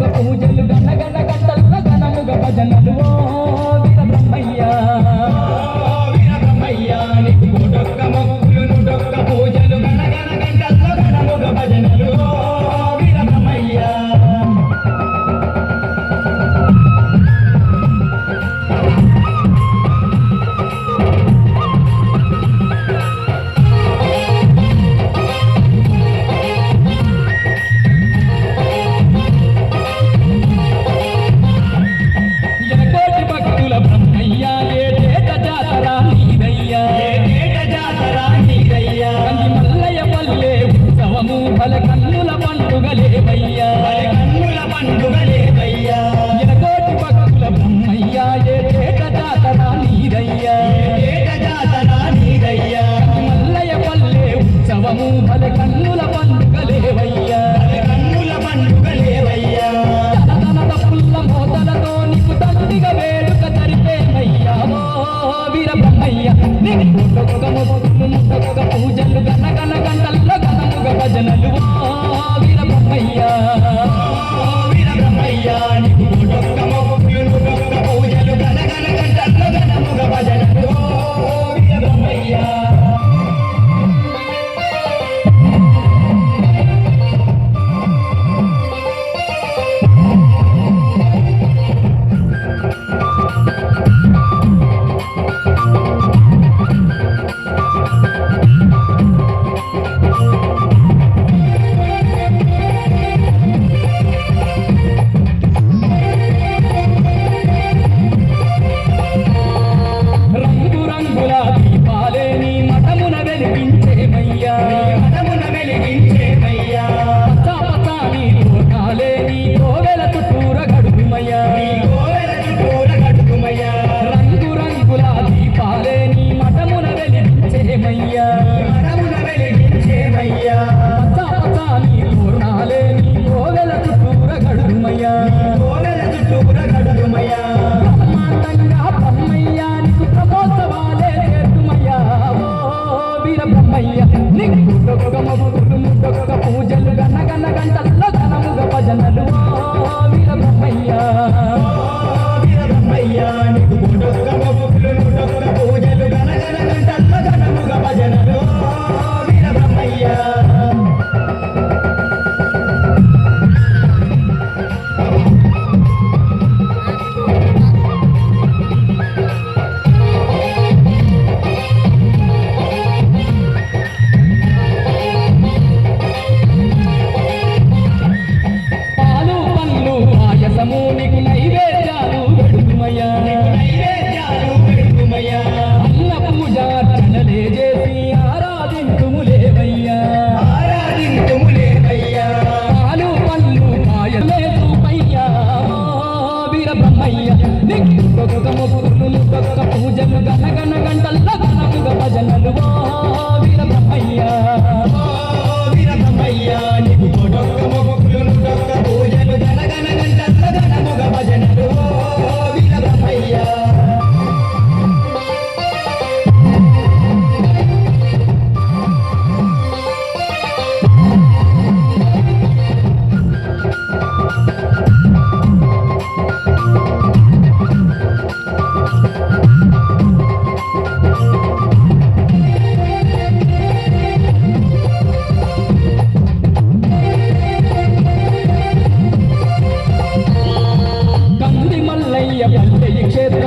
ಪೂಜಲು సమూహల కన్నుల పండుగలేవయ్యా కన్నుల పండుగలేవయ్యా తనతన పుల్ల మోతలతో నీకు తండ్రిగ వేడుక జరిపేమయ్యా వీర బ్రహ్మయ్య నీకు ముట్టకొక మొక్కులు ముట్టకొక పూజలు గన గన గంటల్లో గనముగ భజనలు గణ గణ గంటల్లో గణపుగ భజనలు వీర Brahmaiah. Ella plantea y etcétera.